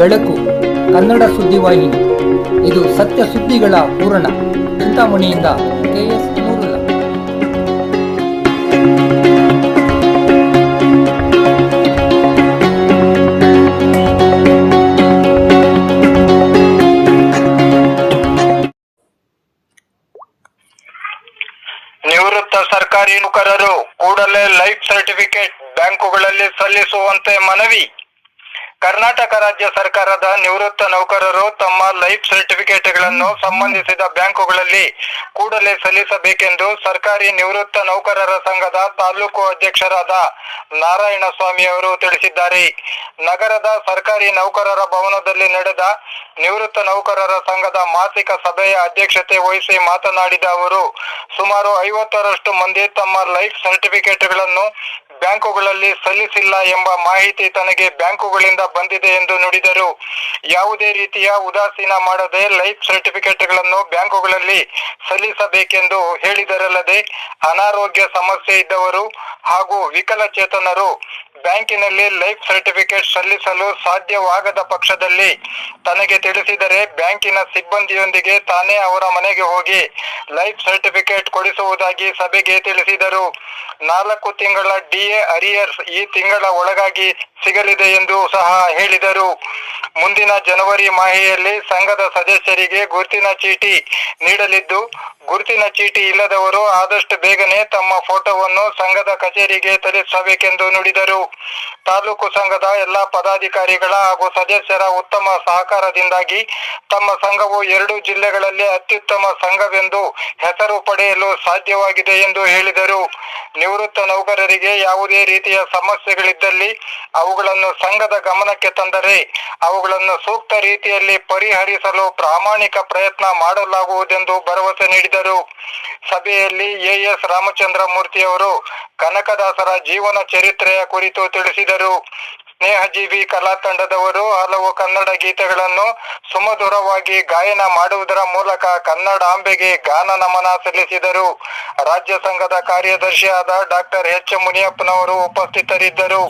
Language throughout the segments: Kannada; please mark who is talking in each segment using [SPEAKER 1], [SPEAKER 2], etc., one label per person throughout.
[SPEAKER 1] ಬೆಳಕು, ಕನ್ನಡ ಸುದ್ದಿವಾಹಿನಿ ಇದು ಸತ್ಯ ಸುದ್ದಿಗಳ ಪೂರಣ ಚಿಂತಾಮಣಿಯಿಂದ ಕೆಎಸ್
[SPEAKER 2] ನಿವೃತ್ತ ಸರ್ಕಾರಿ ನೌಕರರು ಕೂಡಲೇ ಲೈಫ್ ಸರ್ಟಿಫಿಕೇಟ್ ಬ್ಯಾಂಕುಗಳಲ್ಲಿ ಸಲ್ಲಿಸುವಂತೆ ಮನವಿ. ಕರ್ನಾಟಕ ರಾಜ್ಯ ಸರ್ಕಾರದ ನಿವೃತ್ತ ನೌಕರರು ತಮ್ಮ ಲೈಫ್ ಸರ್ಟಿಫಿಕೇಟ್ಗಳನ್ನು ಸಂಬಂಧಿಸಿದ ಬ್ಯಾಂಕುಗಳಲ್ಲಿ ಕೂಡಲೇ ಸಲ್ಲಿಸಬೇಕೆಂದು ಸರ್ಕಾರಿ ನಿವೃತ್ತ ನೌಕರರ ಸಂಘದ ತಾಲೂಕು ಅಧ್ಯಕ್ಷರಾದ ನಾರಾಯಣ ಸ್ವಾಮಿ ಅವರು ತಿಳಿಸಿದ್ದಾರೆ. ನಗರದ ಸರ್ಕಾರಿ ನೌಕರರ ಭವನದಲ್ಲಿ ನಡೆದ ನಿವೃತ್ತ ನೌಕರರ ಸಂಘದ ಮಾಸಿಕ ಸಭೆಯ ಅಧ್ಯಕ್ಷತೆ ವಹಿಸಿ ಮಾತನಾಡಿದ ಅವರು, ಸುಮಾರು ಐವತ್ತರಷ್ಟು ಮಂದಿ ತಮ್ಮ ಲೈಫ್ ಸರ್ಟಿಫಿಕೇಟ್ಗಳನ್ನು ಬ್ಯಾಂಕುಗಳಲ್ಲಿ ಸಲ್ಲಿಸಿಲ್ಲ ಎಂಬ ಮಾಹಿತಿ ತನಗೆ ಬ್ಯಾಂಕುಗಳಿಂದ ಬಂದಿದೆ ಎಂದು ನುಡಿದರು. ಯಾವುದೇ ರೀತಿಯ ಉದಾಸೀನ ಮಾಡದೆ ಲೈಫ್ ಸರ್ಟಿಫಿಕೇಟ್ಗಳನ್ನು ಬ್ಯಾಂಕುಗಳಲ್ಲಿ ಸಲ್ಲಿಸಬೇಕೆಂದು ಹೇಳಿದರಲ್ಲದೆ ಅನಾರೋಗ್ಯ ಸಮಸ್ಯೆ ಇದ್ದವರು ಹಾಗೂ ವಿಕಲಚೇತನರು ಬ್ಯಾಂಕಿನಲ್ಲಿ ಲೈಫ್ ಸರ್ಟಿಫಿಕೇಟ್ ಸಲ್ಲಿಸಲು ಸಾಧ್ಯವಾಗದ ಪಕ್ಷದಲ್ಲಿ ತನಗೆ ತಿಳಿಸಿದರೆ ಬ್ಯಾಂಕಿನ ಸಿಬ್ಬಂದಿಯೊಂದಿಗೆ ತಾನೇ ಅವರ ಮನೆಗೆ ಹೋಗಿ ಲೈಫ್ ಸರ್ಟಿಫಿಕೇಟ್ ಕೊಡಿಸುವುದಾಗಿ ಸಭೆಗೆ ತಿಳಿಸಿದರು. ನಾಲ್ಕು ತಿಂಗಳ ಡಿಎ ಅರಿಯರ್ಸ್ ಈ ತಿಂಗಳ ಒಳಗಾಗಿ ಸಿಗಲಿದೆ ಎಂದು ಸಹ ಹೇಳಿದರು. ಮುಂದಿನ ಜನವರಿ ಮಾಹೆಯಲ್ಲಿ ಸಂಘದ ಸದಸ್ಯರಿಗೆ ಗುರುತಿನ ಚೀಟಿ ನೀಡಲಿದ್ದು, ಗುರುತಿನ ಚೀಟಿ ಇಲ್ಲದವರು ಆದಷ್ಟು ಬೇಗನೆ ತಮ್ಮ ಫೋಟೋವನ್ನು ಸಂಘದ ಕಚೇರಿಗೆ ತಲುಪಿಸಬೇಕೆಂದು ನುಡಿದರು. ತಾಲೂಕು ಸಂಘದ ಎಲ್ಲ ಪದಾಧಿಕಾರಿಗಳ ಹಾಗೂ ಸದಸ್ಯರ ಉತ್ತಮ ಸಹಕಾರದಿಂದಾಗಿ ತಮ್ಮ ಸಂಘವು ಎರಡು ಜಿಲ್ಲೆಗಳಲ್ಲಿ ಅತ್ಯುತ್ತಮ ಸಂಘವೆಂದು ಹೆಸರು ಪಡೆಯಲು ಸಾಧ್ಯವಾಗಿದೆ ಎಂದು ಹೇಳಿದರು. ನಿವೃತ್ತ ನೌಕರರಿಗೆ ಯಾವುದೇ ರೀತಿಯ ಸಮಸ್ಯೆಗಳಿದ್ದಲ್ಲಿ ಅವುಗಳನ್ನು ಸಂಘದ ಗಮನಕ್ಕೆ ತಂದರೆ ಅವುಗಳನ್ನು ಸೂಕ್ತ ರೀತಿಯಲ್ಲಿ ಪರಿಹರಿಸಲು ಪ್ರಾಮಾಣಿಕ ಪ್ರಯತ್ನ ಮಾಡಲಾಗುವುದೆಂದು ಭರವಸೆ ನೀಡಿದರು. ಸಭೆಯಲ್ಲಿ ಎಎಸ್ ರಾಮಚಂದ್ರ ಮೂರ್ತಿಯವರು ಕನಕದಾಸರ ಜೀವನ ಚರಿತ್ರೆಯ ಕುರಿತು ತಿಳಿಸಿದರು. ಸ್ನೇಹಜೀವಿ ಕಲಾ ತಂಡದವರು ಹಲವು ಕನ್ನಡ ಗೀತೆಗಳನ್ನು ಸುಮಧುರವಾಗಿ ಗಾಯನ ಮಾಡುವುದರ ಮೂಲಕ ಕನ್ನಡಾಂಬೆಗೆ ಗಾನ ನಮನ ಸಲ್ಲಿಸಿದರು. ರಾಜ್ಯ ಸಂಘದ ಕಾರ್ಯದರ್ಶಿಯಾದ ಡಾಕ್ಟರ್ ಎಚ್ ಮುನಿಯಪ್ಪನವರು ಉಪಸ್ಥಿತರಿದ್ದರು.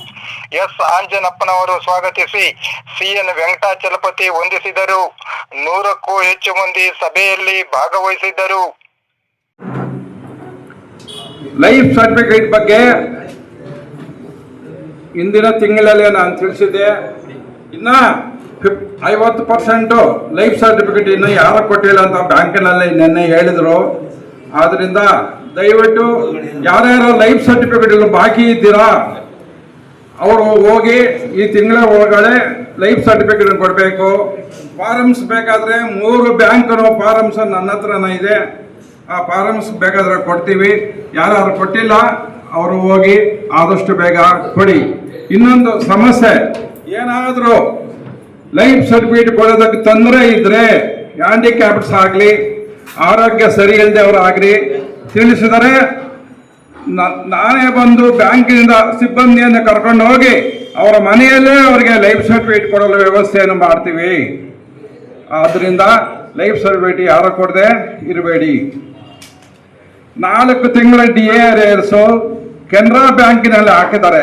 [SPEAKER 2] ಎಸ್ ಆಂಜನಪ್ಪನವರು ಸ್ವಾಗತಿಸಿ. ಸಿಎನ್ ವೆಂಕಟಾಚಲಪತಿ ವಂದಿಸಿದರು. ನೂರಕ್ಕೂ ಹೆಚ್ಚು ಮಂದಿ ಸಭೆಯಲ್ಲಿ ಭಾಗವಹಿಸಿದ್ದರು.
[SPEAKER 3] ಲೈಫ್ ಸರ್ಟಿಫಿಕೇಟ್ ಬಗ್ಗೆ ಇಂದಿನ ತಿಂಗಳಲ್ಲೇ ನಾನು ತಿಳಿಸಿದೆ, ಇನ್ನ ಫಿಫ್, ಐವತ್ತು ಪರ್ಸೆಂಟು ಲೈಫ್ ಸರ್ಟಿಫಿಕೇಟ್ ಇನ್ನು ಯಾರು ಕೊಟ್ಟಿಲ್ಲ ಅಂತ ಬ್ಯಾಂಕಿನಲ್ಲಿ ನಿನ್ನೆ ಹೇಳಿದರು. ಆದ್ದರಿಂದ ದಯವಿಟ್ಟು ಯಾರ್ಯಾರು ಲೈಫ್ ಸರ್ಟಿಫಿಕೇಟ್ ಬಾಕಿ ಇದ್ದೀರಾ, ಅವರು ಹೋಗಿ ಈ ತಿಂಗಳ ಒಳಗಡೆ ಲೈಫ್ ಸರ್ಟಿಫಿಕೇಟ್ ಕೊಡಬೇಕು. ಫಾರಮ್ಸ್ ಬೇಕಾದರೆ ಮೂರು ಬ್ಯಾಂಕ್ನು ಫಾರಮ್ಸ್ ನನ್ನ ಹತ್ರನೇ ಇದೆ. ಆ ಫಾರಮ್ಸ್ ಬೇಕಾದ್ರೆ ಕೊಡ್ತೀವಿ. ಯಾರು ಕೊಟ್ಟಿಲ್ಲ ಅವರು ಹೋಗಿ ಆದಷ್ಟು ಬೇಗ ಕೊಡಿ. ಇನ್ನೊಂದು ಸಮಸ್ಯೆ, ಏನಾದರೂ ಲೈಫ್ ಸರ್ಟಿಫಿಕೇಟ್ ಕೊಡೋದಕ್ಕೆ ತೊಂದರೆ ಇದ್ದರೆ ಹ್ಯಾಂಡಿಕ್ಯಾಪ್ಸ್ ಆಗಲಿ, ಆರೋಗ್ಯ ಸರಿ ಇಲ್ಲದೆ ಆಗಲಿ, ತಿಳಿಸಿದರೆ ನಾನೇ ಬಂದು ಬ್ಯಾಂಕಿನಿಂದ ಸಿಬ್ಬಂದಿಯನ್ನು ಕರ್ಕೊಂಡು ಹೋಗಿ ಅವರ ಮನೆಯಲ್ಲೇ ಅವರಿಗೆ ಲೈಫ್ ಸರ್ಟಿಫಿಕೇಟ್ ಕೊಡಲು ವ್ಯವಸ್ಥೆಯನ್ನು ಮಾಡ್ತೀವಿ. ಆದ್ದರಿಂದ ಲೈಫ್ ಸರ್ಟಿಫಿಕೇಟ್ ಯಾರು ಕೊಡದೆ ಇರಬೇಡಿ. ನಾಲ್ಕು ತಿಂಗಳ ಡಿ ಎ ಅರೇರ್ಸು ಕೆನರಾ ಬ್ಯಾಂಕಿನಲ್ಲಿ ಹಾಕಿದ್ದಾರೆ.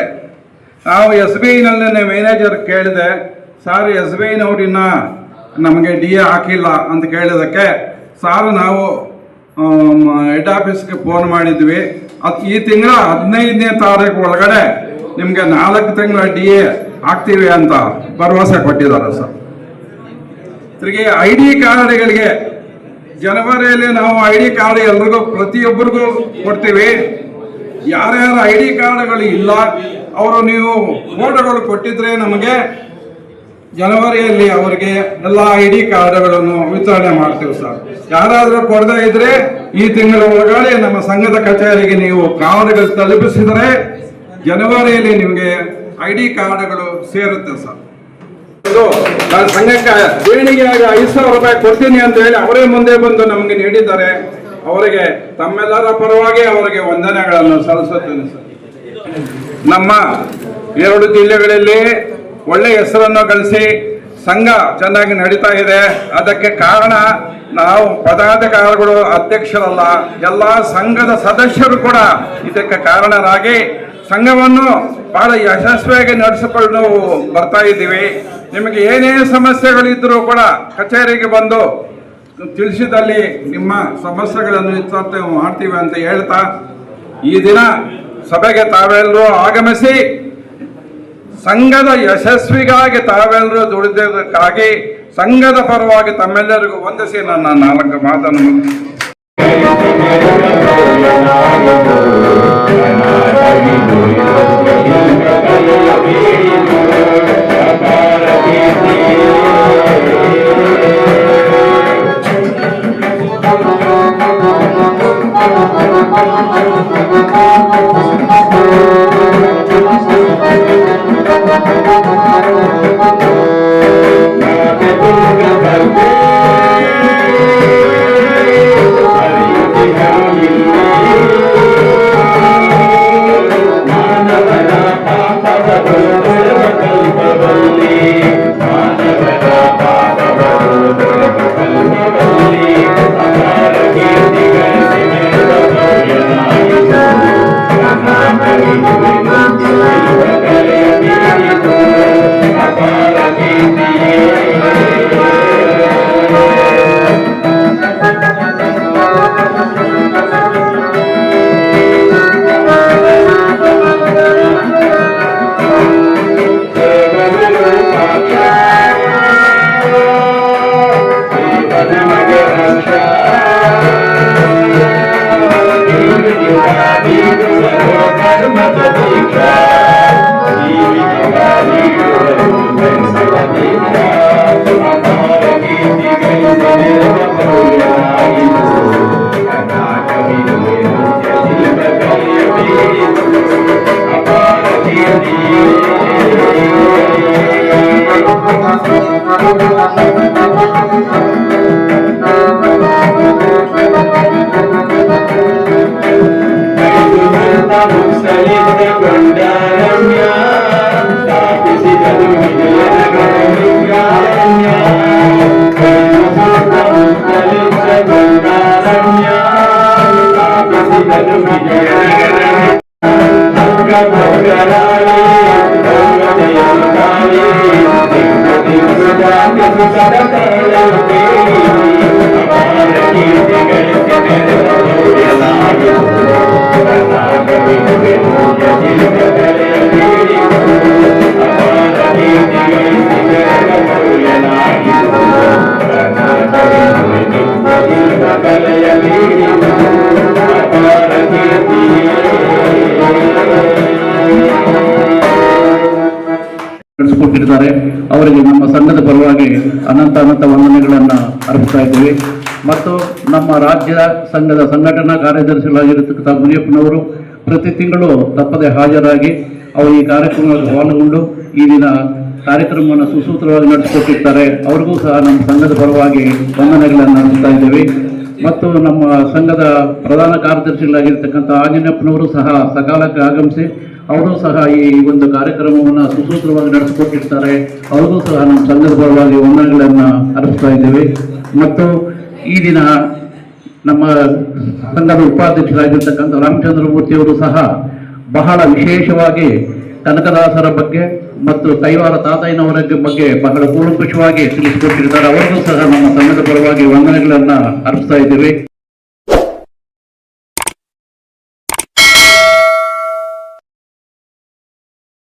[SPEAKER 3] ನಾವು ಎಸ್ ಬಿ ಐನಲ್ಲಿ ಮ್ಯಾನೇಜರ್ ಕೇಳಿದೆ ಸರ್ ಎಸ್ ಬಿ ಐನವ್ರಿನ್ನ ನಮಗೆ ಡಿ ಎ ಹಾಕಿಲ್ಲ ಅಂತ ಕೇಳಿದಕ್ಕೆ ಸಾರ್ ನಾವು ಹೆಡ್ ಆಫೀಸ್ಗೆ ಫೋನ್ ಮಾಡಿದ್ವಿ. ಅದು ಈ ತಿಂಗಳ ಹದಿನೈದನೇ ತಾರೀಕು ಒಳಗಡೆ ನಿಮಗೆ ನಾಲ್ಕು ತಿಂಗಳ ಡಿ ಎ ಹಾಕ್ತೀವಿ ಅಂತ ಭರವಸೆ ಕೊಟ್ಟಿದ್ದಾರೆ ಸರ್ ತಿರುಗಿ ಐ ಡಿ ಕಾರ್ಡ್ಗಳಿಗೆ, ಜನವರಿಯಲ್ಲಿ ನಾವು ಐ ಡಿ ಕಾರ್ಡ್ ಎಲ್ರಿಗೂ ಪ್ರತಿಯೊಬ್ಬರಿಗೂ ಕೊಡ್ತೀವಿ. ಯಾರ್ಯಾರ ಐ ಡಿ ಕಾರ್ಡ್ಗಳು ಇಲ್ಲ, ಅವರು ನೀವು ಫೋಟೋಗಳು ಕೊಟ್ಟಿದ್ರೆ ನಮಗೆ ಜನವರಿಯಲ್ಲಿ ಅವರಿಗೆ ಎಲ್ಲ ಐ ಡಿ ಕಾರ್ಡ್ಗಳನ್ನು ವಿತರಣೆ ಮಾಡ್ತೀವಿ ಸರ್. ಯಾರಾದರೂ ಕೊಡದೇ ಇದ್ರೆ ಈ ತಿಂಗಳ ಒಳಗಡೆ ನಮ್ಮ ಸಂಘದ ಕಚೇರಿಗೆ ನೀವು ಕಾರ್ಡ್ಗಳು ತಲುಪಿಸಿದರೆ ಜನವರಿಯಲ್ಲಿ ನಿಮಗೆ ಐ ಡಿ ಕಾರ್ಡ್ಗಳು ಸೇರುತ್ತೆ ಸರ್. ನಾನು ಸಂಘಕ್ಕೆ ದೇಣಿಗೆಯಾಗಿ ಐದು ಸಾವಿರ ರೂಪಾಯಿ ಕೊಡ್ತೀನಿ ಅಂತ ಹೇಳಿ ಅವರೇ ಮುಂದೆ ಬಂದು ನಮಗೆ ನೀಡಿದ್ದಾರೆ. ಅವರಿಗೆ ತಮ್ಮೆಲ್ಲರ ಪರವಾಗಿ ಅವರಿಗೆ ವಂದನೆಗಳನ್ನು ಸಲ್ಲಿಸುತ್ತೇನೆ ನಮ್ಮ ಎರಡು ಜಿಲ್ಲೆಗಳಲ್ಲಿ ಒಳ್ಳೆ ಹೆಸರನ್ನು ಗಳಿಸಿ
[SPEAKER 4] ಸಂಘ ಚೆನ್ನಾಗಿ ನಡೀತಾ ಇದೆ. ಅದಕ್ಕೆ ಕಾರಣ ನಾವು ಪದಾಧಿಕಾರಿಗಳು, ಅಧ್ಯಕ್ಷರಲ್ಲ, ಎಲ್ಲ ಸಂಘದ ಸದಸ್ಯರು ಕೂಡ ಇದಕ್ಕೆ ಕಾರಣರಾಗಿ ಸಂಘವನ್ನು ಬಹಳ ಯಶಸ್ವಿಯಾಗಿ ನಡೆಸಿಕೊಂಡು ಬರ್ತಾ ಇದ್ದೀವಿ. ನಿಮಗೆ ಏನೇ ಸಮಸ್ಯೆಗಳಿದ್ದರೂ ಕೂಡ ಕಚೇರಿಗೆ ಬಂದು ತಿಳಿಸಿದಲ್ಲಿ ನಿಮ್ಮ ಸಮಸ್ಯೆಗಳನ್ನು ಇತ್ಯರ್ಥ ಮಾಡ್ತೀವಿ ಅಂತ ಹೇಳ್ತಾ ಈ ದಿನ ಸಭೆಗೆ ತಾವೆಲ್ಲರೂ ಆಗಮಿಸಿ ಸಂಘದ ಯಶಸ್ವಿಗಾಗಿ ತಾವೆಲ್ಲರೂ ದುಡಿದಕ್ಕಾಗಿ ಸಂಘದ ಪರವಾಗಿ ತಮ್ಮೆಲ್ಲರಿಗೂ ವಂದಿಸಿ ನನ್ನ ನಾಲ್ಕು ಮಾತನ್ನು கொண்ட
[SPEAKER 5] ನಡೆಸಿಕೊಟ್ಟಿದ್ದಾರೆ ಅವರಿಗೆ ನಮ್ಮ ಸಂಘದ ಪರವಾಗಿ ಅನಂತ ಅನಂತ ವಂದನೆಗಳನ್ನು ಅರ್ಪಿಸ್ತಾ ಇದ್ದೇವೆ. ಮತ್ತು ನಮ್ಮ ರಾಜ್ಯ ಸಂಘದ ಸಂಘಟನಾ ಕಾರ್ಯದರ್ಶಿಗಳಾಗಿರತಕ್ಕಂಥ ಮುನಿಯಪ್ಪನವರು ಪ್ರತಿ ತಿಂಗಳು ತಪ್ಪದೆ ಹಾಜರಾಗಿ ಅವರು ಈ ಕಾರ್ಯಕ್ರಮದಲ್ಲಿ ಪಾಲ್ಗೊಂಡು ಈ ದಿನ ಕಾರ್ಯಕ್ರಮವನ್ನು ಸುಸೂತ್ರವಾಗಿ ನಡೆಸಿಕೊಟ್ಟಿರ್ತಾರೆ. ಅವ್ರಿಗೂ ಸಹ ನಮ್ಮ ಸಂಘದ ಪರವಾಗಿ ವಂದನೆಗಳನ್ನು ಅರ್ಪಿಸ್ತಾ ಇದ್ದೇವೆ. ಮತ್ತು ನಮ್ಮ ಸಂಘದ ಪ್ರಧಾನ ಕಾರ್ಯದರ್ಶಿಗಳಾಗಿರ್ತಕ್ಕಂಥ ಆಂಜನೇಯಪ್ಪನವರು ಸಹ ಸಕಾಲಕ್ಕೆ ಆಗಮಿಸಿ ಅವರು ಸಹ ಈ ಒಂದು ಕಾರ್ಯಕ್ರಮವನ್ನು ಸುಸೂತ್ರವಾಗಿ ನಡೆಸಿಕೊಟ್ಟಿರ್ತಾರೆ. ಅವ್ರಿಗೂ ಸಹ ನಮ್ಮ ಸಂದರ್ಭವಾಗಿ ವಂದನೆಗಳನ್ನು ಅರ್ಪಿಸ್ತಾ ಇದ್ದೇವೆ. ಮತ್ತು ಈ ದಿನ ನಮ್ಮ ಸಂಘದ ಉಪಾಧ್ಯಕ್ಷರಾಗಿರ್ತಕ್ಕಂಥ ರಾಮಚಂದ್ರಮೂರ್ತಿಯವರು ಸಹ ಬಹಳ ವಿಶೇಷವಾಗಿ ಕನಕದಾಸರ ಬಗ್ಗೆ ಮತ್ತು ಕೈವಾರ ತಾತಯ್ಯನವರ ಬಗ್ಗೆ ಬಹಳ ಕೂಲಂಕುಷವಾಗಿ ತಿಳಿಸಿಕೊಟ್ಟಿರ್ತಾರೆ. ಅವರಿಗೂ ಸಹ ನಮ್ಮ ಸಂಘದ ಪರವಾಗಿ ವಂದನೆಗಳನ್ನು ಅರ್ಪಿಸ್ತಾ ಇದ್ದೇವೆ.